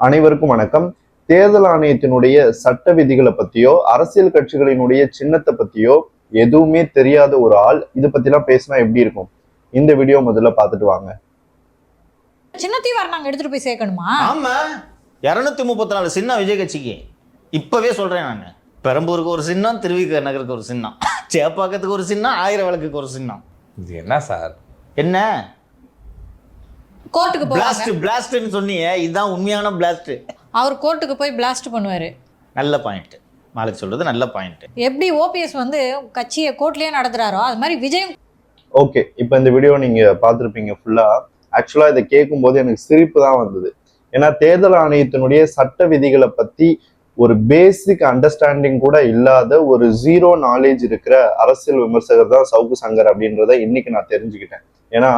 அனைவருக்கும் வணக்கம். தேர்தல் ஆணையத்தினுடைய சட்ட விதிகளை பத்தியோ அரசியல் கட்சிகளினுடைய சின்னத்தை பத்தியோ எதுவுமே தெரியாத ஒரு ஆள் இதை பத்திலாம் பேசினா எப்படி இருக்கும்? இந்த வீடியோ முதல்ல பார்த்துட்டு வாங்க. சின்னத்தையும் வர நாங்க எடுத்துட்டு போய் சேர்க்கணுமா? ஆமா. இரநூத்தி முப்பத்தி நாலு சின்னம் விஜய் கட்சிக்கு. இப்பவே சொல்றேன் நான். பெரம்பூருக்கு ஒரு சின்னம் திருவிக நகருக்கு ஒரு சின்னம் சேப்பாக்கத்துக்கு ஒரு சின்னம் ஆயிரம் விளக்குக்கு ஒரு சின்னம் இது என்ன சார்? என்ன? கோர்ட்டுக்கு பிளாஸ்ட் போவாங்க பிளாஸ்ட்னு சொன்னீங்க இதுதான் உண்மையான பிளாஸ்ட் அவர் கோர்ட்டுக்கு போய் பிளாஸ்ட் பண்ணுவாரு. நல்ல பாயிண்ட் மாலிக் சொல்றது நல்ல பாயிண்ட் எப்படி ஓபிஎஸ் வந்து கட்சியை கோர்ட்லயே நடத்துறாரோ அது மாதிரி விஜயம் ஓகே இப்போ இந்த வீடியோ நீங்க பார்த்துருப்பீங்க ஃபுல்லா ஆக்சுவலா இதை கேட்கும்போது எனக்கு சிரிப்பு தான் வந்தது. ஏன்னா தேர்தல் ஆணையத்தினுடைய சட்ட விதிகளை பத்தி ஒரு பேசிக் அண்டர்ஸ்டாண்டிங் கூட இல்லாத ஒரு ஜீரோ நாலேஜ் இருக்கிற அரசியல் விமர்சகர் தான் சவுக்கு சங்கர் அப்படின்றத இன்னைக்கு நான் தெரிஞ்சுக்கிட்டேன். ஏன்னா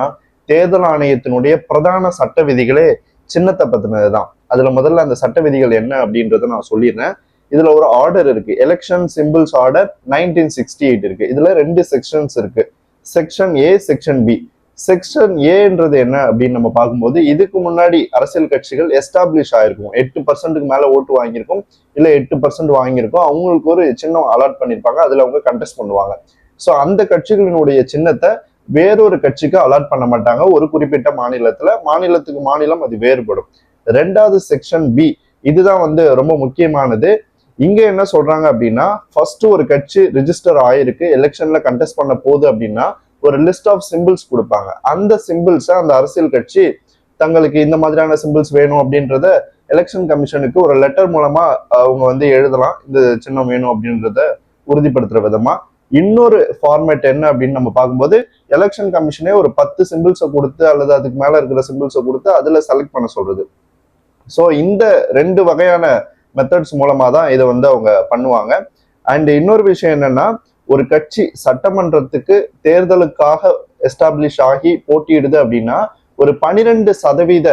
தேர்தல் ஆணையத்தினுடைய பிரதான சட்ட விதிகளே சின்னத்தை பத்தினது தான் அதுல முதல்ல அந்த சட்ட விதிகள் என்ன அப்படின்றத நான் சொல்லிடுறேன். இதுல ஒரு ஆர்டர் இருக்கு. Election symbols order nineteen sixty eight இருக்கு. இதுல ரெண்டு செக்ஷன்ஸ் இருக்கு. Section A section B section ஏன்றது என்ன அப்படின்னு நம்ம பார்க்கும்போது இதுக்கு முன்னாடி அரசியல் கட்சிகள் எஸ்டாப்ளிஷ் ஆயிருக்கும். எட்டு பர்சன்ட்டுக்கு மேல ஓட்டு வாங்கியிருக்கும். இல்ல எட்டு பர்சன்ட் வாங்கியிருக்கும். அவங்களுக்கு ஒரு சின்னம் அலாட் பண்ணியிருப்பாங்க அதுல அவங்க கண்டெஸ்ட் பண்ணுவாங்க. ஸோ அந்த கட்சிகளினுடைய சின்னத்தை வேறொரு கட்சிக்கு அலாட் பண்ண மாட்டாங்க. ஒரு குறிப்பிட்ட மாநிலத்துல மாநிலத்துக்கு மாநிலம் அது வேறுபடும். ரெண்டாவது செக்ஷன் பி இதுதான் வந்து ரொம்ப முக்கியமானது. இங்க என்ன சொல்றாங்க அப்படின்னா ஃபர்ஸ்ட் ஒரு கட்சி ரிஜிஸ்டர் ஆயிருக்கு எலெக்ஷன்ல கண்டெஸ்ட் பண்ண போகுது அப்படின்னா ஒரு லிஸ்ட் ஆஃப் சிம்பிள்ஸ் கொடுப்பாங்க. அந்த சிம்பிள்ஸை அந்த அரசியல் கட்சி தங்களுக்கு இந்த மாதிரியான சிம்பிள்ஸ் வேணும் அப்படின்றத எலெக்ஷன் கமிஷனுக்கு ஒரு லெட்டர் மூலமா அவங்க வந்து எழுதலாம். இந்த சின்னம் வேணும் அப்படின்றத உறுதிப்படுத்துற விதமா. இன்னொரு ஃபார்மேட் என்ன அப்படின்னு நம்ம பார்க்கும்போது எலெக்ஷன் கமிஷனே ஒரு பத்து சிம்பிள்ஸை கொடுத்து அல்லது அதுக்கு மேலே இருக்கிற சிம்பிள்ஸை கொடுத்து அதில் செலக்ட் பண்ண சொல்றது. ஸோ இந்த ரெண்டு வகையான மெத்தட்ஸ் மூலமாக தான் இதை வந்து அவங்க பண்ணுவாங்க. அண்ட் இன்னொரு விஷயம் என்னன்னா ஒரு கட்சி சட்டமன்றத்துக்கு தேர்தலுக்காக எஸ்டாப்ளிஷ் ஆகி போட்டியிடுது அப்படின்னா ஒரு பனிரெண்டு சதவீத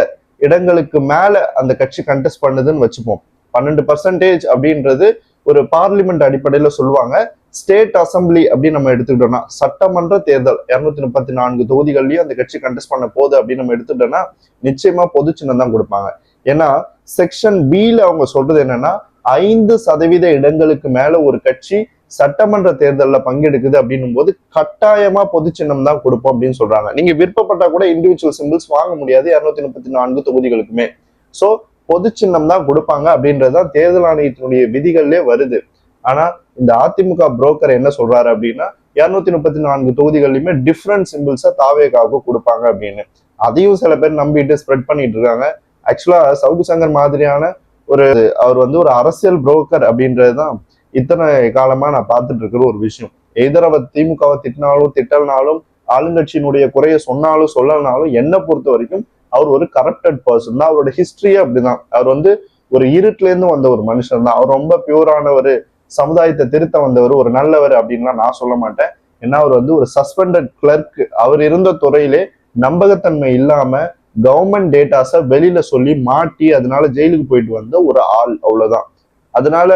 இடங்களுக்கு மேல அந்த கட்சி கண்டெஸ்ட் பண்ணுதுன்னு வச்சுப்போம். பன்னெண்டு பர்சன்டேஜ் அப்படின்றது ஒரு பார்லிமெண்ட் அடிப்படையில் சொல்லுவாங்க. ஸ்டேட் அசம்பிளி அப்படின்னு நம்ம எடுத்துக்கிட்டோம்னா சட்டமன்ற தேர்தல் இரநூத்தி முப்பத்தி நான்கு தொகுதிகள்லயும் அந்த கட்சி கண்டெஸ்ட் பண்ண போகுது அப்படின்னு நம்ம எடுத்துட்டோம்னா நிச்சயமா பொது சின்னம் தான் கொடுப்பாங்க. ஏன்னா செக்ஷன் பில அவங்க சொல்றது என்னன்னா ஐந்து சதவீத இடங்களுக்கு மேல ஒரு கட்சி சட்டமன்ற தேர்தலில் பங்கெடுக்குது அப்படின்னும் போது கட்டாயமா பொது சின்னம் தான் கொடுப்போம் அப்படின்னு சொல்றாங்க. நீங்க விருப்பப்பட்டா கூட இண்டிவிஜுவல் சிம்பிள்ஸ் வாங்க முடியாது இரநூத்தி முப்பத்தி நான்கு தொகுதிகளுக்குமே. சோ பொது சின்னம் தான் கொடுப்பாங்க அப்படின்றதான் தேர்தல் ஆணையத்தினுடைய விதிகள்லே வருது. ஆனா இந்த அதிமுக புரோக்கர் என்ன சொல்றாரு அப்படின்னா இருநூத்தி முப்பத்தி நான்கு தொகுதிகள்லயுமே டிஃப்ரெண்ட் சிம்பிள்ஸை தாவேகாவுக்கு கொடுப்பாங்க அப்படின்னு. அதையும் சில பேர் நம்பிட்டு ஸ்ப்ரெட் பண்ணிட்டு இருக்காங்க. ஆக்சுவலா சவுக்கு சங்கர் மாதிரியான ஒரு அவர் வந்து ஒரு அரசியல் புரோக்கர் அப்படின்றதுதான் இத்தனை காலமா நான் பார்த்துட்டு இருக்கிற ஒரு விஷயம். எதிர அவர் திமுகவை திட்டினாலும் திட்டல்னாலும் ஆளுங்கட்சியினுடைய குறைய சொன்னாலும் சொல்லனாலும் என்னை பொறுத்த வரைக்கும் அவர் ஒரு கரப்டட் பர்சன் தான். அவரோட ஹிஸ்டரியே அப்படிதான். அவர் வந்து ஒரு இருட்டுல இருந்து வந்த ஒரு மனுஷன் தான் அவர் ரொம்ப பியூரானவர் சமுதாயத்தை திருத்த வந்தவர் ஒரு நல்லவர் அப்படின்லாம் நான் சொல்ல மாட்டேன். ஏன்னா அவர் வந்து ஒரு சஸ்பெண்டட் கிளர்க் அவர் இருந்த துறையிலே நம்பகத்தன்மை இல்லாம கவர்மெண்ட் டேட்டாஸை வெளியில சொல்லி மாட்டி அதனால ஜெயிலுக்கு போயிட்டு வந்த ஒரு ஆள் அவ்வளவுதான். அதனால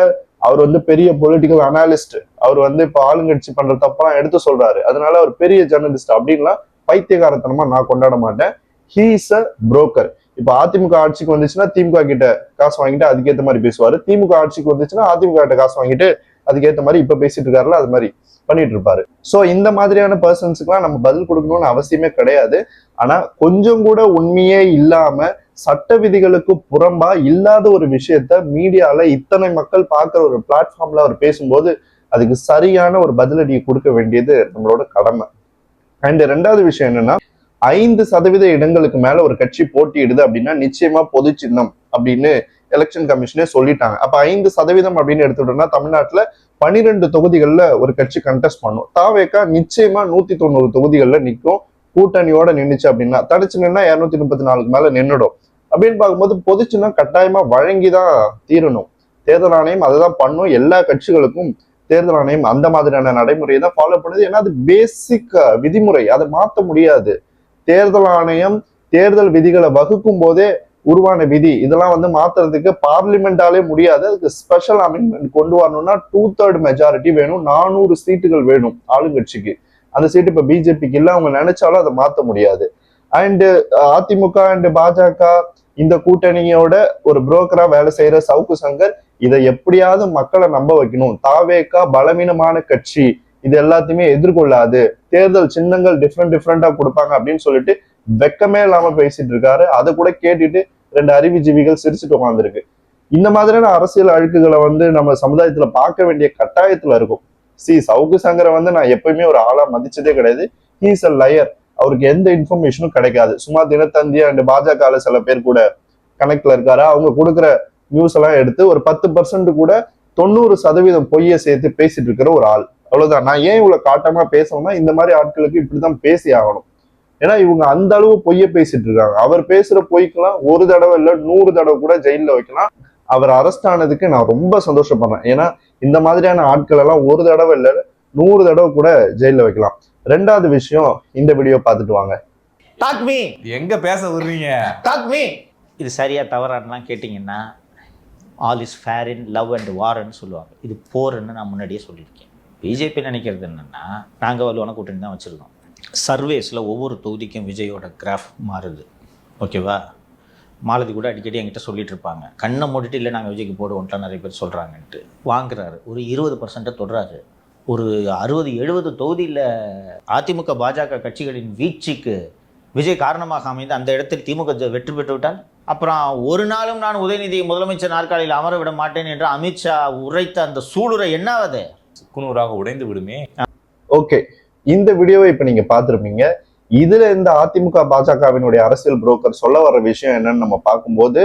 அவர் வந்து பெரிய பொலிட்டிக்கல் அனாலிஸ்ட் அவர் வந்து இப்ப ஆளுங்கட்சி பண்ற தப்பெல்லாம் எடுத்து சொல்றாரு. அதனால அவர் பெரிய ஜேர்னலிஸ்ட் அப்படின்லாம் பைத்தியகாரத்தனமா நான் கொண்டாட மாட்டேன். ஹீஸ் அ புரோக்கர் இப்ப அதிமுக ஆட்சிக்கு வந்துச்சுன்னா திமுக கிட்ட காசு வாங்கிட்டு அதுக்கேற்ற மாதிரி பேசுவாரு. திமுக ஆட்சிக்கு வந்துச்சுன்னா அதிமுக கிட்ட காசு வாங்கிட்டு அதுக்கேற்ற மாதிரி இப்ப பேசிட்டு இருக்காருல அது மாதிரி பண்ணிட்டு இருப்பாரு. சோ இந்த மாதிரியான பர்சன்ஸுக்குலாம் நம்ம பதில் கொடுக்கணும்னு அவசியமே கிடையாது. ஆனா கொஞ்சம் கூட உண்மையே இல்லாம சட்ட விதிகளுக்கு புறம்பா இல்லாத ஒரு விஷயத்த மீடியால இத்தனை மக்கள் பார்க்குற ஒரு பிளாட்ஃபார்ம்ல அவர் பேசும்போது அதுக்கு சரியான ஒரு பதிலடியை கொடுக்க வேண்டியது நம்மளோட கடமை. அண்ட் ரெண்டாவது விஷயம் என்னன்னா ஐந்து சதவீத இடங்களுக்கு மேல ஒரு கட்சி போட்டியிடுது அப்படின்னா நிச்சயமா பொது சின்னம் அப்படின்னு எலெக்ஷன் கமிஷனே சொல்லிட்டாங்க. அப்ப ஐந்து சதவீதம் அப்படின்னு எடுத்துட்டோம்னா தமிழ்நாட்டுல பனிரெண்டு தொகுதிகளில் ஒரு கட்சி கண்டெஸ்ட் பண்ணும். தாவேக்கா நிச்சயமா நூத்தி தொண்ணூறு தொகுதிகளில் நிற்கும். கூட்டணியோட நின்றுச்சு அப்படின்னா தடிச்சு நின்னா இரநூத்தி முப்பத்தி நாலுக்கு மேல நின்றுடும் அப்படின்னு பார்க்கும்போது பொது சின்னம் கட்டாயமா வழங்கி தான் தீரணும். தேர்தல் ஆணையம் அதை தான் பண்ணும். எல்லா கட்சிகளுக்கும் தேர்தல் ஆணையம் அந்த மாதிரியான நடைமுறையை தான் ஃபாலோ பண்ணுது. ஏன்னா அது பேசிக் விதிமுறை. அதை மாற்ற முடியாது. தேர்தல் ஆணையம் தேர்தல் விதிகளை வகுக்கும் போதே உருவான விதி. இதெல்லாம் வந்து மாத்துறதுக்கு பார்லிமெண்டாலே முடியாது. அதுக்கு ஸ்பெஷல் அமெண்ட்மெண்ட் கொண்டு வரணும்னா டூ தேர்ட் மெஜாரிட்டி வேணும். நானூறு சீட்டுகள் வேணும் ஆளுங்கட்சிக்கு. அந்த சீட்டு இப்ப பிஜேபிக்கு இல்லை. அவங்க நினைச்சாலும் அதை மாத்த முடியாது. அண்டு அதிமுக அண்டு பாஜக இந்த கூட்டணியோட ஒரு புரோக்கரா வேலை செய்யற சவுக்கு சங்கர் இதை எப்படியாவது மக்களை நம்ப வைக்கணும். தாவேக்கா பலவீனமான கட்சி. இது எல்லாத்தையுமே எதிர்கொள்ளாது. தேர்தல் சின்னங்கள் டிஃப்ரெண்ட் டிஃப்ரெண்டா கொடுப்பாங்க அப்படின்னு சொல்லிட்டு வெக்கமே இல்லாம பேசிட்டு இருக்காரு. அதை கூட கேட்டுட்டு ரெண்டு அறிவுஜீவிகள் சிரிச்சுட்டு உட்காந்துருக்கு இந்த மாதிரியான அரசியல் அழுக்குகளை வந்து நம்ம சமுதாயத்துல பார்க்க வேண்டிய கட்டாயத்துல இருக்கும். சி சவுக்கு சங்கரை வந்து நான் எப்பயுமே ஒரு ஆளா மதிச்சதே கிடையாது. ஹீஸ் அ லயர் அவருக்கு எந்த இன்ஃபர்மேஷனும் கிடைக்காது. சும்மா தினத்தந்தி அண்ட் பாஜக சில பேர் கூட கனெக்ட்ல இருக்காரு? அவங்க கொடுக்குற நியூஸ் எல்லாம் எடுத்து ஒரு பத்து பர்சன்ட் கூட தொண்ணூறு சதவீதம் பொய்யை சேர்த்து பேசிட்டு இருக்கிற ஒரு ஆள். அவ்வளவுதான். நான் ஏன் இவ்வளவு காட்டமா பேசணும்னா இந்த மாதிரி ஆட்களுக்கு இப்படிதான் பேசி ஆகணும். ஏன்னா இவங்க அந்த அளவு பொய்ய பேசிட்டு இருக்காங்க. அவர் பேசுற பொய்க்கெல்லாம் ஒரு தடவை இல்ல நூறு தடவை கூட ஜெயில வைக்கலாம். அவர் அரெஸ்ட் ஆனதுக்கு நான் ரொம்ப சந்தோஷப்படுறேன். ஏன்னா இந்த மாதிரியான ஆட்கள் எல்லாம் ஒரு தடவை இல்ல நூறு தடவை கூட ஜெயில வைக்கலாம். ரெண்டாவது விஷயம் இந்த வீடியோ பார்த்துட்டு வாங்க. டாக் மீ எங்க பேச விடுறீங்க? டாக் மீ இது சரியா தவறான்லாம் கேட்டிங்கன்னா all is fair in love and வார்ன்னு சொல்லுவாங்க. இது போர்ன்னு நான் முன்னாடியே சொல்லியிருக்கேன். பிஜேபி நினைக்கிறது என்னென்னா நாங்கள் வலுவான கூட்டணி தான் வச்சுருக்கோம். சர்வேஸில் ஒவ்வொரு தொகுதிக்கும் விஜயோட கிராஃப் மாறுது. ஓகேவா? மாலதி கூட அடிக்கடி என்கிட்ட சொல்லிட்டு இருப்பாங்க. கண்ணை மூடிட்டு இல்லை நாங்கள் விஜய்க்கு போடுவோம்லாம் நிறைய பேர் சொல்கிறாங்கன்ட்டு வாங்குறாரு. ஒரு இருபது பர்சன்ட்டை தொடுறாரு. ஒரு அறுபது எழுபது தொகுதியில் அதிமுக பாஜக கட்சிகளின் வீழ்ச்சிக்கு விஜய் காரணமாக அமைந்து அந்த இடத்தில் திமுக வெற்றி பெற்று விட்டால் அப்புறம் ஒரு நாளும் நான் உதயநிதியை முதலமைச்சர் நாற்காலியில் அமர விட மாட்டேன் என்று அமித்ஷா உரைத்த அந்த சூளுரை என்னாவது குனூராக உடைந்து விடுமே. ஓகே. இந்த வீடியோவை இப்ப நீங்க பாத்திருப்பீங்க இதுல இந்த அதிமுக பாஜகவினுடைய அரசியல் புரோக்கர் சொல்ல வர விஷயம் என்னன்னு நம்ம பார்க்கும்போது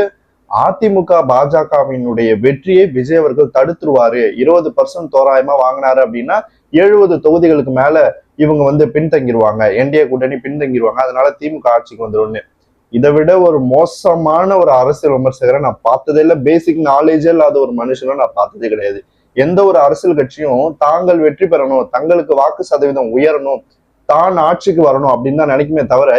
அதிமுக பாஜகவினுடைய வெற்றியை விஜய் அவர்கள் தடுத்துருவாரு. இருபது பர்சன்ட் தோராயமா வாங்கினாரு அப்படின்னா எழுபது தொகுதிகளுக்கு மேல இவங்க வந்து பின்தங்கிடுவாங்க என்டிஏ கூட்டணி பின்தங்கிடுவாங்க அதனால திமுக ஆட்சிக்கு வந்துடும் இதை விட ஒரு மோசமான ஒரு அரசியல் விமர்சகரை நான் பார்த்ததே இல்லை. பேசிக் நாலேஜே இல்லாத ஒரு மனுஷனை நான் பார்த்ததே கிடையாது. எந்த ஒரு அரசியல் கட்சியும் தாங்கள் வெற்றி பெறணும் தங்களுக்கு வாக்கு சதவீதம் உயரணும் தான் ஆட்சிக்கு வரணும் அப்படின்னு தான் நினைக்குமே தவிர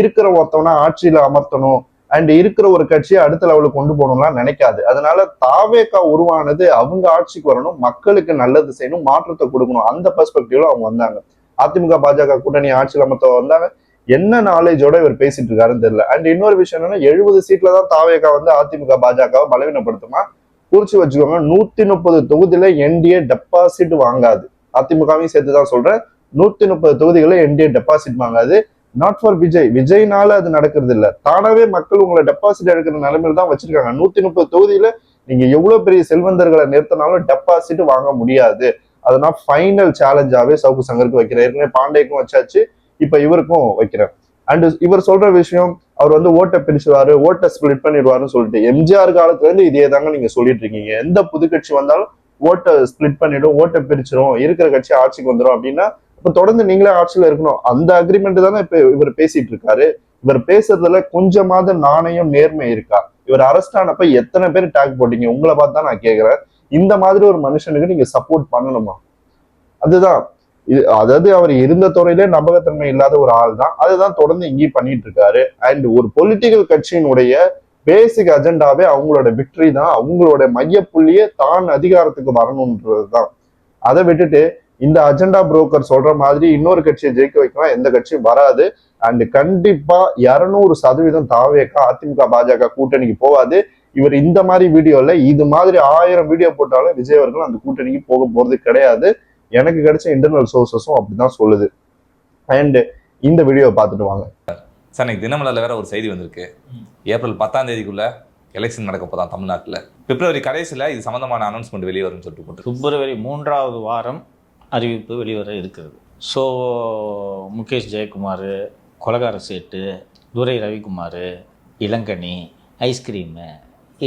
இருக்கிற ஒருத்தவனா ஆட்சியில அமர்த்தணும் அண்ட் இருக்கிற ஒரு கட்சியை அடுத்த லெவலுக்கு கொண்டு போகணும்லாம் நினைக்காது. அதனால தாவேக்கா உருவானது அவங்க ஆட்சிக்கு வரணும் மக்களுக்கு நல்லது செய்யணும் மாற்றத்தை கொடுக்கணும். அந்த பெர்ஸ்பெக்டிவ்ல அவங்க வந்தாங்க. அதிமுக பாஜக கூட்டணி ஆட்சியில் அமர்த்த வந்தாங்க. என்ன நாலேஜோட இவர் பேசிட்டு இருக்காருன்னு தெரியல. அண்ட் இன்னொரு விஷயம் என்னன்னா எழுபது சீட்ல தான் தாவேக்கா வந்து அதிமுக பாஜகவை பலவீனப்படுத்துமா? குறிச்சு வச்சுக்கோங்க. நூத்தி முப்பது தொகுதியில என்டிஏ டெபாசிட் வாங்காது. அதிமுகவையும் சேர்த்து தான் சொல்றேன் நூத்தி முப்பது தொகுதிகளை NDA deposit வாங்காது. Not for Vijay. விஜய்னால அது நடக்கிறது இல்ல தானாவே மக்கள் உங்களை டெபாசிட் எடுக்கிற நிலைமையில தான் வச்சிருக்காங்க. நூத்தி முப்பது தொகுதியில நீங்க எவ்வளவு பெரிய செல்வந்தர்களை நிறுத்தினாலும் டெபாசிட் வாங்க முடியாது. அதனால ஃபைனல் சேலஞ்சாவே சவுக்கு சங்கருக்கு வைக்கிறேன். ஏற்கனவே பாண்டேக்கும் வச்சாச்சு. இப்ப இவருக்கும் வைக்கிறேன். அண்ட் இவர் சொல்ற விஷயம் அவர் வந்து ஓட்டை பிரிச்சுவாரு ஓட்டை ஸ்பிளிட் பண்ணிடுவாருன்னு சொல்லிட்டு. எம்ஜிஆர் காலத்துல இருந்து இதே தாங்க நீங்க சொல்லிட்டு இருக்கீங்க. எந்த புது கட்சி வந்தாலும் ஓட்டை ஸ்பிளிட் பண்ணிடும் ஓட்டை பிரிச்சிரும் இருக்கிற கட்சி ஆட்சிக்கு வந்துடும் அப்படின்னா இப்ப தொடர்ந்து நீங்களே ஆட்சியில இருக்கணும். அந்த அக்ரிமெண்ட் தானே இப்ப இவர் பேசிட்டு இருக்காரு. இவர் பேசுறதுல கொஞ்சமாவது நாணயம் நேர்மை இருக்கா? இவர் அரெஸ்ட் ஆனப்ப எத்தனை பேர் டேக் போட்டீங்க? உங்களை பார்த்து தான் நான் கேக்குறேன். இந்த மாதிரி ஒரு மனுஷனுக்கு நீங்க சப்போர்ட் பண்ணணுமா? அதுதான். இது அதாவது அவர் இருந்த துறையிலே நம்பகத்தன்மை இல்லாத ஒரு ஆள் தான் அதுதான் தொடர்ந்து இங்கேயும் பண்ணிட்டு இருக்காரு அண்ட் ஒரு பொலிட்டிக்கல் கட்சியினுடைய பேசிக் அஜெண்டாவே அவங்களோட விக்டரி தான். அவங்களோட மையப்புள்ளியே தான் அதிகாரத்துக்கு வரணுன்றது தான் அதை விட்டுட்டு இந்த அஜெண்டா புரோக்கர் சொல்ற மாதிரி இன்னொரு கட்சியை ஜெயிக்க வைக்கலாம் எந்த கட்சியும் வராது. அண்ட் கண்டிப்பா இருநூறு சதவீதம் தாவேக்கா அதிமுக பாஜக கூட்டணிக்கு போகாது. இவர் இந்த மாதிரி வீடியோல இது மாதிரி ஆயிரம் வீடியோ போட்டாலும் விஜய் அவர்கள் அந்த கூட்டணிக்கு போக போறது கிடையாது. எனக்கு கிடைச்ச இன்டர்னல் சோர்சஸும் அப்படிதான் சொல்லுது. அண்ட் இந்த வீடியோவை பார்த்துட்டு வாங்க. சார் இன்னைக்கு தினமலர்ல வேற ஒரு செய்தி வந்திருக்கு. ஏப்ரல் பத்தாம் தேதிக்குள்ள எலெக்ஷன் நடக்க போதான் தமிழ்நாட்டுல? பிப்ரவரி கடைசியில இது சம்பந்தமான அனௌன்ஸ்மெண்ட் வெளியே வரும்னு சொல்லிட்டு போட்டு பிப்ரவரி மூன்றாவது வாரம் அறிவிப்பு வெளிவர இருக்கிறது. ஸோ முகேஷ் ஜெயக்குமார் கொலகார சேட்டு துரை ரவிக்குமார் இளங்கனி ஐஸ்கிரீமு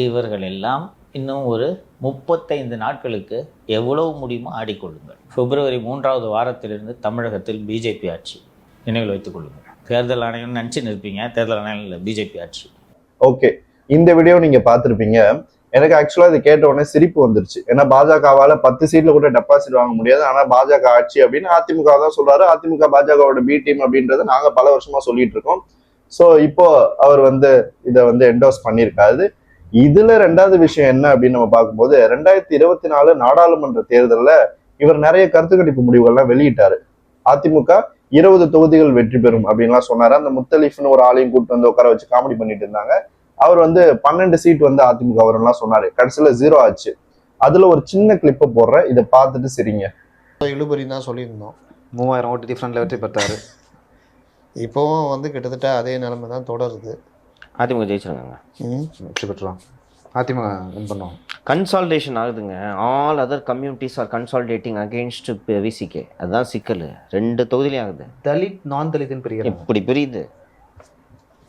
இவர்கள் எல்லாம் இன்னும் ஒரு முப்பத்தைந்து நாட்களுக்கு எவ்வளவு முடியுமோ ஆடிக்கொள்ளுங்கள். பிப்ரவரி மூன்றாவது வாரத்திலிருந்து தமிழகத்தில் பிஜேபி ஆட்சி. நினைவில் வைத்துக் கொள்ளுங்கள். தேர்தல் ஆணையம் நினச்சி நிற்பீங்க. தேர்தல் ஆணையம் இல்லை பிஜேபி ஆட்சி. ஓகே. இந்த வீடியோ நீங்கள் பார்த்துருப்பீங்க. எனக்கு ஆக்சுவலாக இது கேட்ட உடனே சிரிப்பு வந்துருச்சு. ஏன்னா பாஜகவால் பத்து சீட்டில் கூட டெபாசிட் வாங்க முடியாது. ஆனால் பாஜக ஆட்சி அப்படின்னு அதிமுக தான் சொல்றாரு. அதிமுக பாஜகவோட பி டீம் அப்படின்றத நாங்கள் பல வருஷமா சொல்லிட்டு இருக்கோம். ஸோ இப்போ அவர் வந்து இதை வந்து என்டோஸ் பண்ணியிருக்காரு. இதுல ரெண்டாவது விஷயம் என்ன அப்படின்னு நம்ம பார்க்கும்போது ரெண்டாயிரத்தி இருபத்தி நாலு நாடாளுமன்ற தேர்தல்ல இவர் நிறைய கருத்து கணிப்பு முடிவுகள்லாம் வெளியிட்டாரு. அதிமுக இருபது தொகுதிகள் வெற்றி பெறும் அப்படின்லாம் சொன்னாரு. அந்த முத்தலீஃப்னு ஒரு ஆளையும் கூட்டு வந்து உட்கார வச்சு காமெடி பண்ணிட்டு இருந்தாங்க. அவர் வந்து பன்னெண்டு சீட் வந்து அதிமுக வரும்லாம் சொன்னாரு. கடைசியில ஜீரோ ஆச்சு. அதுல ஒரு சின்ன கிளிப்பை போடுறேன். இதை பார்த்துட்டு சரிங்க. இழுபறின்னு தான் சொல்லியிருந்தோம். மூவாயிரம் ஓட்டு டிஃப்ரெண்ட்ல வெற்றி பெற்றாரு. இப்போவும் வந்து கிட்டத்தட்ட அதே நிலைமை தான் தொடருது. அதிமுக ஜெயிச்சிருக்காங்க. ம். வெற்றி பெற்றோம் அதிமுக வின் பண்ணுவோம். கன்சால்டேஷன் ஆகுதுங்க. All other communities are consolidating against VCK அதுதான் சிக்கல். ரெண்டு தொகுதியிலையும் ஆகுது. தலித் நான் தலித்னு பிரிக்கிறாங்க இப்படி பிரியுது.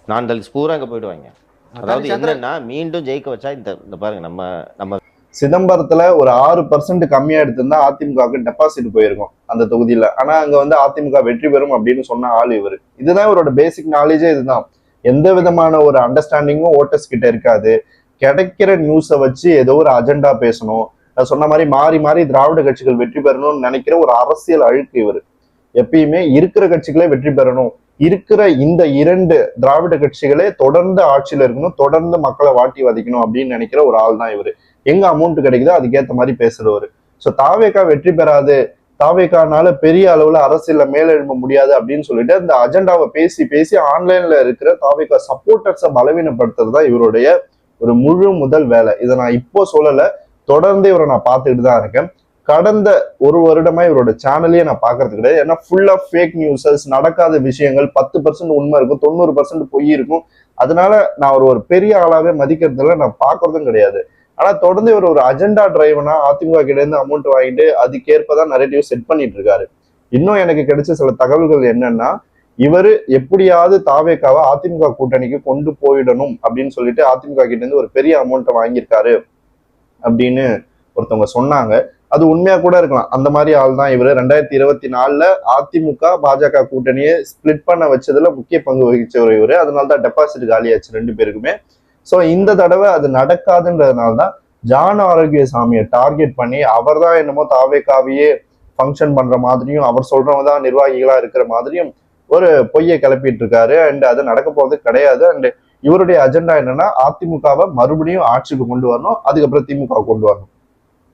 நான் தலித் பூரா அங்கே போயிடுவாங்க. அதாவது என்னன்னா மீண்டும் ஜெயிக்க வச்சா இந்த இந்த பாருங்க நம்ம நம்ம சிதம்பரத்துல ஒரு ஆறு பர்சன்ட் கம்மியா எடுத்திருந்தா அதிமுகவுக்கு டெபாசிட் போயிருக்கும் அந்த தொகுதியில. ஆனா அங்க வந்து அதிமுக வெற்றி பெறும் அப்படின்னு சொன்ன ஆள் இவர். இதுதான் இவரோட பேசிக் நாலேஜே இதுதான். எந்த விதமான ஒரு அண்டர்ஸ்டாண்டிங்கும் ஓட்டர்ஸ் கிட்ட இருக்காது. கிடைக்கிற நியூஸை வச்சு ஏதோ ஒரு அஜெண்டா பேசணும். நான் சொன்ன மாதிரி மாறி மாறி திராவிட கட்சிகள் வெற்றி பெறணும்னு நினைக்கிற ஒரு அரசியல் அழுக்கு இவர். எப்பயுமே இருக்கிற கட்சிகளே வெற்றி பெறணும். இருக்கிற இந்த இரண்டு திராவிட கட்சிகளே தொடர்ந்து ஆட்சியில் இருக்கணும் தொடர்ந்து மக்களை வாட்டி வதைக்கணும் அப்படின்னு நினைக்கிற ஒரு ஆள் தான் இவர். எங்க அமௌண்ட் கிடைக்குதோ அதுக்கேற்ற மாதிரி பேசுறவர். ஸோ தாவேக்கா வெற்றி பெறாது. தாவேக்கானால பெரிய அளவுல அரசியல மேலெழும்ப முடியாது அப்படின்னு சொல்லிட்டு அந்த அஜெண்டாவை பேசி பேசி ஆன்லைன்ல இருக்கிற தாவேக்கா சப்போர்ட்டர்ஸை பலவீனப்படுத்துறது தான் இவருடைய ஒரு முழு முதல் வேலை. இதை நான் இப்போ சொல்லல. தொடர்ந்து இவரை நான் பார்த்துக்கிட்டு தான் இருக்கேன். கடந்த ஒரு வருடமா இவரோட சேனலையே நான் பார்க்கறது கிடையாது. ஏன்னா ஃபுல்லா ஃபேக் நியூஸஸ் நடக்காத விஷயங்கள் பத்து பர்சன்ட் உண்மை இருக்கும் தொண்ணூறு பர்சன்ட் பொய் இருக்கும். அதனால நான் ஒரு ஒரு பெரிய ஆளாவே மதிக்கிறதுல நான் பாக்குறதும் கிடையாது. ஆனா தொடர்ந்து இவர் ஒரு அஜெண்டா டிரைவனா அதிமுக கிட்ட இருந்து அமௌண்ட் வாங்கிட்டு அதுக்கேற்பதான் நரேட்டிவ் செட் பண்ணிட்டு இருக்காரு. இன்னும் எனக்கு கிடைச்ச சில தகவல்கள் என்னன்னா இவரு எப்படியாவது தாவேக்காவை அதிமுக கூட்டணிக்கு கொண்டு போயிடணும் அப்படின்னு சொல்லிட்டு அதிமுக கிட்ட இருந்து ஒரு பெரிய அமௌண்ட்டை வாங்கியிருக்காரு அப்படின்னு ஒருத்தவங்க சொன்னாங்க. அது உண்மையா கூட இருக்கலாம். அந்த மாதிரி ஆள் தான் இவரு. ரெண்டாயிரத்தி இருபத்தி நாலுல அதிமுக பாஜக கூட்டணியை ஸ்பிளிட் பண்ண வச்சதுல முக்கிய பங்கு வகிச்சவர் இவர். அதனால தான் டெபாசிட் காலியாச்சு ரெண்டு பேருக்குமே. சோ இந்த தடவை அது நடக்காதுன்றதுனால தான் ஜான ஆரோக்கியசாமியை டார்கெட் பண்ணி அவர் தான் என்னமோ தாவேக்காவையே ஃபங்க்ஷன் பண்ற மாதிரியும் அவர் சொல்றவங்க தான் நிர்வாகிகளா இருக்கிற மாதிரியும் ஒரு பொய்யை கிளப்பிட்டு இருக்காரு அண்ட் அது நடக்க போறது கிடையாது. அண்ட் இவருடைய அஜெண்டா என்னன்னா அதிமுகவை மறுபடியும் ஆட்சிக்கு கொண்டு வரணும். அதுக்கப்புறம் திமுக கொண்டு வரணும்.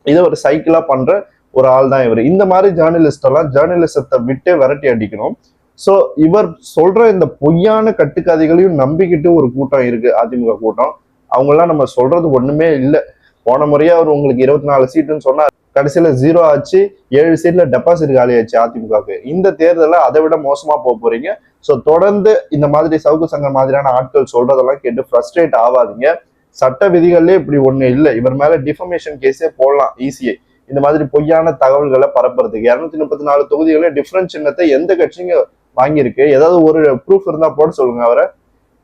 இதை ஒரு சைக்கிளா பண்ற ஒரு ஆள் தான் இவர். இந்த மாதிரி ஜேர்னலிஸ்ட் எல்லாம் ஜேர்னலிசத்தை விட்டு விரட்டி அடிக்கணும். ஸோ இவர் சொல்ற இந்த பொய்யான கட்டுக்கதைகளையும் நம்பிக்கிட்டு ஒரு கூட்டம் இருக்கு அதிமுக கூட்டம். அவங்கெல்லாம் நம்ம சொல்றது ஒண்ணுமே இல்லை. போன முறையே அவர் உங்களுக்கு இருபத்தி நாலு சீட்டுன்னு சொன்னார். கடைசியில ஜீரோ ஆச்சு ஏழு சீட்ல டெபாசிட் காலி ஆச்சு அதிமுகவுக்கு. இந்த தேர்தலில் அதை விட மோசமா போக போறீங்க. ஸோ தொடர்ந்து இந்த மாதிரி சவுக்கு சங்கம் மாதிரியான ஆட்கள் சொல்றதெல்லாம் கேட்டு ஃப்ரஸ்ட்ரேட் ஆகாதீங்க. சட்ட விதிகள்லேயே இப்படி ஒண்ணு இல்லை. இவர் மேல டிஃபமேஷன் கேஸே போடலாம் ஈஸியே இந்த மாதிரி பொய்யான தகவல்களை பரப்புறதுக்கு. இரநூத்தி முப்பத்தி நாலு தொகுதிகளில் டிஃபரன்ஸ் சின்னத்தை எந்த கட்சிங்க வாங்கியிருக்கு. ஏதாவது ஒரு ப்ரூஃப் இருந்தா போட சொல்லுங்க அவரை.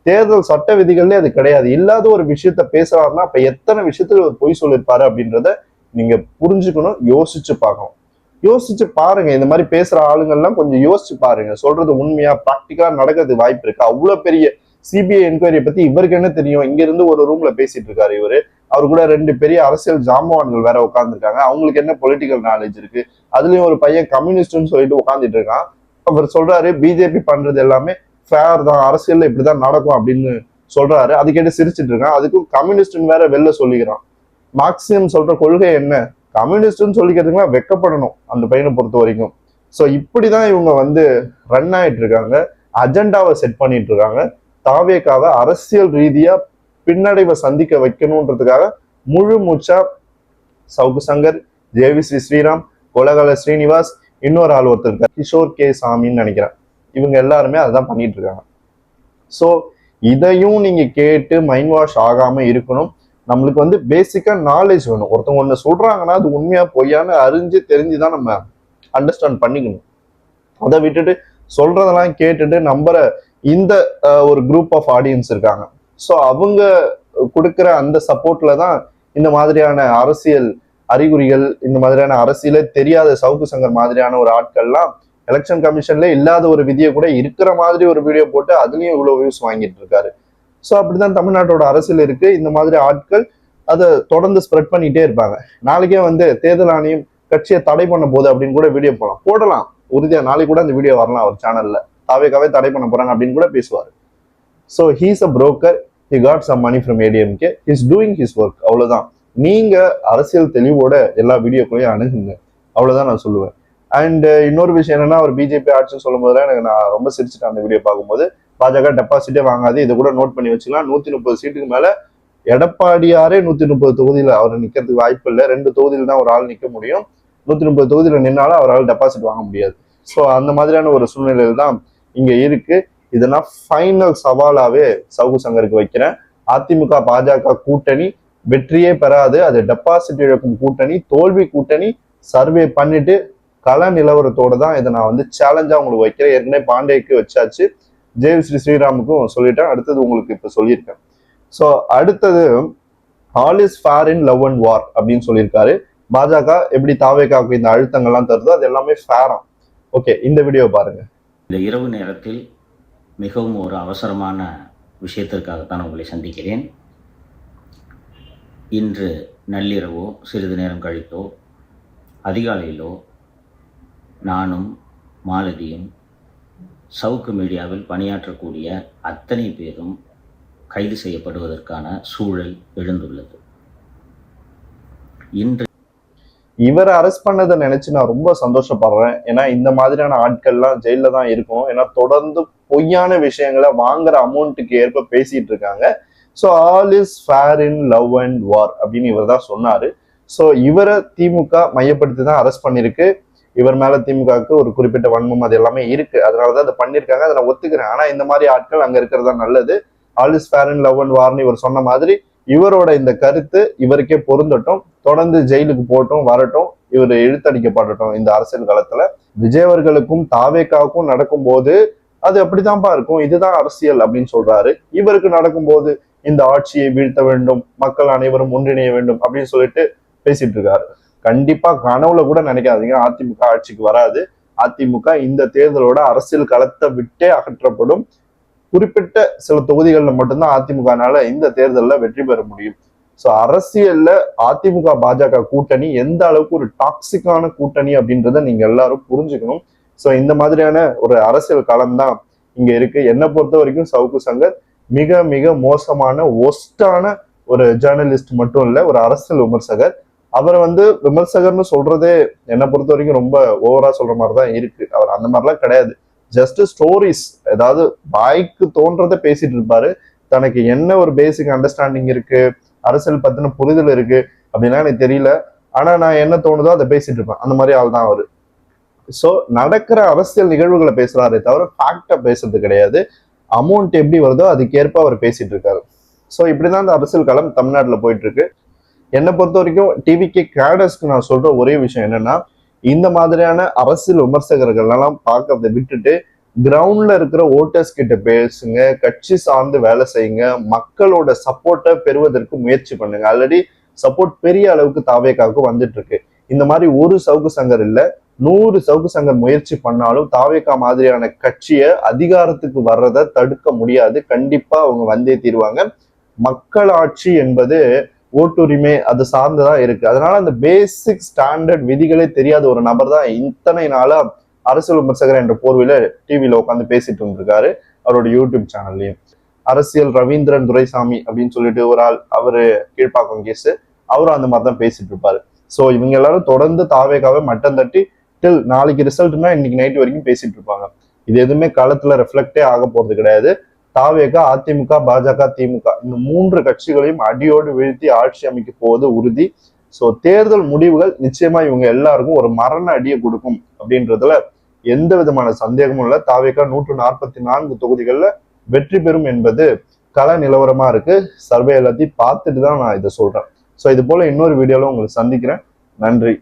தேர்தல் சட்ட விதிகள்லேயே அது கிடையாது. இல்லாத ஒரு விஷயத்த பேசுறாருன்னா அப்ப எத்தனை விஷயத்துல ஒரு பொய் சொல்லியிருப்பாரு அப்படின்றத நீங்க புரிஞ்சுக்கணும் யோசிச்சு பார்க்கணும். யோசிச்சு பாருங்க. இந்த மாதிரி பேசுற ஆளுங்கள்லாம் கொஞ்சம் யோசிச்சு பாருங்க. சொல்றது உண்மையா ப்ராக்டிக்கலா நடக்கிறது வாய்ப்பு இருக்கு? அவ்வளவு பெரிய சிபிஐ என்கொயரியை பத்தி இவருக்கு என்ன தெரியும்? இங்க இருந்து ஒரு ரூம்ல பேசிட்டு இருக்காரு இவரு. அவர் கூட ரெண்டு பெரிய அரசியல் ஜாம்பவான்கள் வேற உட்காந்துருக்காங்க அவங்களுக்கு என்ன பொலிட்டிக்கல் நாலேஜ் இருக்கு? அதுலயும் ஒரு பையன் கம்யூனிஸ்ட்னு சொல்லிட்டு உட்காந்துட்டு இருக்கான். அவர் சொல்றாரு பிஜேபி பண்றது எல்லாமே ஃபேர் தான் அரசியல்ல இப்படிதான் நடக்கும் அப்படின்னு சொல்றாரு. அது கேட்டு சிரிச்சிட்டு இருக்கான். அதுக்கும் கம்யூனிஸ்ட்னு வேற வெளில சொல்லிக்கிறான். மார்க்சியம் சொல்ற கொள்கை என்ன? கம்யூனிஸ்ட்னு சொல்லிக்கிறதுக்குலாம் வெக்கப்படணும் அந்த பையனை பொறுத்த வரைக்கும். ஸோ இப்படிதான் இவங்க வந்து ரன் ஆயிட்டு இருக்காங்க. அஜெண்டாவை செட் பண்ணிட்டு இருக்காங்க. தாவேக்காவை அரசியல் ரீதியா பின்னடைவை சந்திக்க வைக்கணுன்றதுக்காக முழு மூச்சா சவுக்கு சங்கர் ஜேவி ஸ்ரீ ஸ்ரீராம் கொலகல ஸ்ரீனிவாஸ் இன்னொரு ஆள் ஒருத்தர் இருக்கார் கிஷோர் கே சாமின்னு நினைக்கிறேன். இவங்க எல்லாருமே அதான் பண்ணிட்டு இருக்காங்க. ஸோ இதையும் நீங்க கேட்டு மைண்ட் வாஷ் ஆகாம இருக்கணும். நம்மளுக்கு வந்து பேசிக்கா நாலேஜ் வேணும். ஒருத்தவங்க ஒன்று சொல்றாங்கன்னா அது உண்மையா பொய்யான்னு அறிஞ்சு தெரிஞ்சுதான் நம்ம அண்டர்ஸ்டாண்ட் பண்ணிக்கணும். அதை விட்டுட்டு சொல்றதெல்லாம் கேட்டுட்டு நம்புற இந்த ஒரு குரூப் ஆஃப் ஆடியன்ஸ் இருக்காங்க. ஸோ அவங்க கொடுக்குற அந்த சப்போர்ட்ல தான் இந்த மாதிரியான அரசியல் அறிகுறிகள் இந்த மாதிரியான அரசியலே தெரியாத சவுக்கு சங்கர் மாதிரியான ஒரு ஆட்கள்லாம் எலெக்ஷன் கமிஷன்ல இல்லாத ஒரு விதியை கூட இருக்கிற மாதிரி ஒரு வீடியோ போட்டு அதுலயும் இவ்வளவு வியூஸ் வாங்கிட்டு இருக்காரு. ஸோ அப்படிதான் தமிழ்நாட்டோட அரசியல் இருக்கு. இந்த மாதிரி ஆட்கள் அதை தொடர்ந்து ஸ்ப்ரெட் பண்ணிட்டே இருப்பாங்க. நாளைக்கே வந்து தேர்தல் ஆணையம் கட்சியை தடை பண்ண போகுது அப்படின்னு கூட வீடியோ போடலாம் போடலாம். உறுதியா நாளைக்கு கூட அந்த வீடியோ வரலாம் அவர் சேனல்ல தாவேக்காவே தடை பண்ண போறாங்க அப்படின்னு கூட பேசுவார். So he's a broker he got some money from ADMK is doing his work அவ்வளோதான் நீங்க அரசியல் தெளிவோட எல்லா வீடியோக்களையும் அணுகுங்க. அவ்வளவுதான் நான் சொல்லுவேன். அண்ட் uh, இன்னொரு விஷயம் என்னன்னா அவர் பிஜேபி ஆட்சின்னு சொல்லும் போதெல்லாம் எனக்கு நான் ரொம்ப சிரிச்சிட்டேன் அந்த வீடியோ பார்க்கும்போது. பாஜக டெபாசிட்டே வாங்காது இதை கூட நோட் பண்ணி வச்சுக்கலாம். நூத்தி முப்பது சீட்டுக்கு மேல எடப்பாடியாரே நூத்தி முப்பது தொகுதியில அவர் நிக்கிறதுக்கு வாய்ப்பு இல்லை. ரெண்டு தொகுதியில தான் ஒரு ஆள் நிக்க முடியும். நூத்தி முப்பது தொகுதியில நின்னாலும் அவரால் டெபாசிட் வாங்க முடியாது. ஸோ அந்த மாதிரியான ஒரு சூழ்நிலையில் தான் இங்க இருக்கு. இதெல்லாம் ஃபைனல் சவாலாவே சவுகு சங்கருக்கு வைக்கிறேன். அதிமுக பாஜக கூட்டணி வெற்றியே பெறாது. அது டெபாசிட் இழக்கும் கூட்டணி தோல்வி கூட்டணி சர்வே பண்ணிட்டு கள நிலவரத்தோட தான் இதை நான் வந்து சேலஞ்சா உங்களுக்கு வைக்கிறேன். ஏற்கனவே பாண்டேக்கு வச்சாச்சு. ஜெய் ஸ்ரீ ஸ்ரீராமுக்கும் சொல்லிட்டேன். அடுத்தது உங்களுக்கு இப்போ சொல்லியிருக்கேன். ஸோ அடுத்தது all is fair in love and war அப்படின்னு சொல்லியிருக்காரு. பாஜக எப்படி தாவேக்காவுக்கு இந்த அழுத்தங்கள்லாம் தருதோ அது எல்லாமே ஃபேரம் ஓகே இந்த வீடியோ பாருங்க. இந்த இரவு நேரத்தில் மிகவும் ஒரு அவசரமான விஷயத்திற்காகத்தான் உங்களை சந்திக்கிறேன். இன்று நள்ளிரவோ சிறிது நேரம் கழித்தோ அதிகாலையிலோ நானும் மாலதியும் சவுக்கு மீடியாவில் பணியாற்றக்கூடிய அத்தனை பேரும் கைது செய்யப்படுவதற்கான சூழல் எழுந்துள்ளது. இன்று இவரை அரெஸ்ட் பண்ணதை நினைச்சு நான் ரொம்ப சந்தோஷப்படுறேன். ஏன்னா இந்த மாதிரியான ஆட்கள்லாம் ஜெயில தான் இருக்கும் ஏன்னா தொடர்ந்து பொய்யான விஷயங்களை வாங்குற அமௌண்ட்டுக்கு ஏற்ப பேசிட்டு இருக்காங்க. So all is fair in love and war அப்படின்னு இவர் தான் சொன்னார். ஸோ இவரை திமுக மையப்படுத்தி தான் அரெஸ்ட் பண்ணியிருக்கு. இவர் மேலே திமுகவுக்கு ஒரு குறிப்பிட்ட வன்மம் அது எல்லாமே இருக்குது அதனால தான் அதை பண்ணியிருக்காங்க. அதை நான் ஒத்துக்கிறேன். ஆனால் இந்த மாதிரி ஆட்கள் அங்கே இருக்கிறது தான் நல்லது. All is fair in love and வார்னு இவர் சொன்ன மாதிரி இவரோட இந்த கருத்து இவருக்கே பொருந்தட்டும். தொடர்ந்து ஜெயிலுக்கு போட்டும் வரட்டும். இவர் இழுத்தடிக்கப்படட்டும் இந்த அரசியல் காலத்தில். விஜயவர்களுக்கும் தாவேக்காவுக்கும் நடக்கும்போது அது அப்படித்தான்ப்பா இருக்கும். இதுதான் அரசியல் அப்படின்னு சொல்றாரு. இவருக்கு நடக்கும்போது இந்த ஆட்சியை வீழ்த்த வேண்டும் மக்கள் அனைவரும் ஒன்றிணைய வேண்டும் அப்படின்னு சொல்லிட்டு பேசிட்டு இருக்காரு. கண்டிப்பா கனவுல கூட நினைக்காதீங்க அதிமுக ஆட்சிக்கு வராது. அதிமுக இந்த தேர்தலோட அரசியல் களத்தை விட்டே அகற்றப்படும். குறிப்பிட்ட சில தொகுதிகள்ல மட்டும்தான் அதிமுகனால இந்த தேர்தலில் வெற்றி பெற முடியும். ஸோ அரசியல்ல அதிமுக பாஜக கூட்டணி எந்த அளவுக்கு ஒரு டாக்ஸிக்கான கூட்டணி அப்படின்றத நீங்க எல்லாரும் புரிஞ்சுக்கணும். ஸோ இந்த மாதிரியான ஒரு அரசியல் களம் தான் இங்க இருக்கு. என்னை பொறுத்த வரைக்கும் சவுக்கு சங்கர் மிக மிக மோசமான ஒஸ்டான ஒரு ஜேர்னலிஸ்ட் மட்டும் இல்லை ஒரு அரசியல் விமர்சகர். அவர் வந்து விமர்சகர்னு சொல்றதே என்னை பொறுத்த வரைக்கும் ரொம்ப ஓவரா சொல்ற மாதிரி தான் இருக்கு. அவர் அந்த மாதிரிலாம் கிடையாது. ஜஸ்ட் ஸ்டோரிஸ் ஏதாவது வாய்க்கு தோன்றதை பேசிட்டு இருப்பாரு. தனக்கு என்ன ஒரு பேசிக் அண்டர்ஸ்டாண்டிங் இருக்கு? அரசியல் பத்தின புரிதல் இருக்கு? அப்படின்னா எனக்கு தெரியல. ஆனா நான் என்ன தோணுதோ அதை பேசிட்டு இருப்பேன். அந்த மாதிரி ஆள் தான் அவரு. ஸோ நடக்கிற அரசியல் நிகழ்வுகளை பேசுறாரே தவிர ஃபேக்டா பேசுறது கிடையாது. அமௌண்ட் எப்படி வருதோ அதுக்கேற்ப அவர் பேசிட்டு இருக்காரு ஸோ இப்படிதான் இந்த அரசியல் களம் தமிழ்நாட்டில் போயிட்டு இருக்கு என்னை பொறுத்த வரைக்கும் டிவிக்கு கேடர்ஸ்க்கு நான் சொல்ற ஒரே விஷயம் என்னன்னா இந்த மாதிரியான அரசியல் விமர்சகர்கள்லாம் பார்க்கறத விட்டுட்டு கிரவுண்ட்ல இருக்கிற ஓட்டர்ஸ் கிட்ட பேசுங்க கட்சி சார்ந்து வேலை செய்யுங்க மக்களோட சப்போர்ட்டை பெறுவதற்கு முயற்சி பண்ணுங்க. ஆல்ரெடி சப்போர்ட் பெரிய அளவுக்கு தாவேக்காவுக்கு வந்துட்டு இருக்கு இந்த மாதிரி ஒரு சவுக்கு சங்கர் இல்லை. நூறு சவுக்கு சங்கம் முயற்சி பண்ணாலும் தாவேக்கா மாதிரியான கட்சியை அதிகாரத்துக்கு வர்றதை தடுக்க முடியாது. கண்டிப்பா அவங்க வந்தே தீருவாங்க. மக்களாட்சி என்பது ஓட்டுரிமை அது சார்ந்துதான் இருக்கு. அதனால அந்த பேசிக் ஸ்டாண்டர்ட் விதிகளே தெரியாத ஒரு நபர் தான் இத்தனை நாளா அரசியல் விமர்சகர் என்ற போர்வையில டிவியில உட்காந்து பேசிட்டு இருந்திருக்காரு அவரோட யூடியூப் சேனல்லையும் அரசியல் ரவீந்திரன் துரைசாமி அப்படின்னு சொல்லிட்டு ஒரு ஆள் அவரு கீழ்ப்பாக்கம் கேஸ் அவரும் அந்த மாதிரி தான் பேசிட்டு இருப்பாரு. ஸோ இவங்க எல்லாரும் தொடர்ந்து தாவேக்காவே மட்டம் தட்டி டில் நாளைக்கு ரிசல்ட்னா இன்னைக்கு நைட் வரைக்கும் பேசிட்டு இருப்பாங்க. இது எதுவுமே களத்துல ரெஃப்ளெக்டே ஆக போறது கிடையாது. தாவேகா அதிமுக பாஜக திமுக இந்த மூன்று கட்சிகளையும் அடியோடு வீழ்த்தி ஆட்சி அமைக்க போவது உறுதி. ஸோ தேர்தல் முடிவுகள் நிச்சயமா இவங்க எல்லாருக்கும் ஒரு மரண அடியை கொடுக்கும் அப்படின்றதுல எந்த விதமான சந்தேகமும் இல்லை. தாவேகா நூற்று நாற்பத்தி நான்கு தொகுதிகளில் வெற்றி பெறும் என்பது கள நிலவரமா இருக்கு. சர்வே எல்லாத்தையும் பார்த்துட்டு தான் நான் இதை சொல்றேன். ஸோ இது போல இன்னொரு வீடியோவில் உங்களை சந்திக்கிறேன். நன்றி.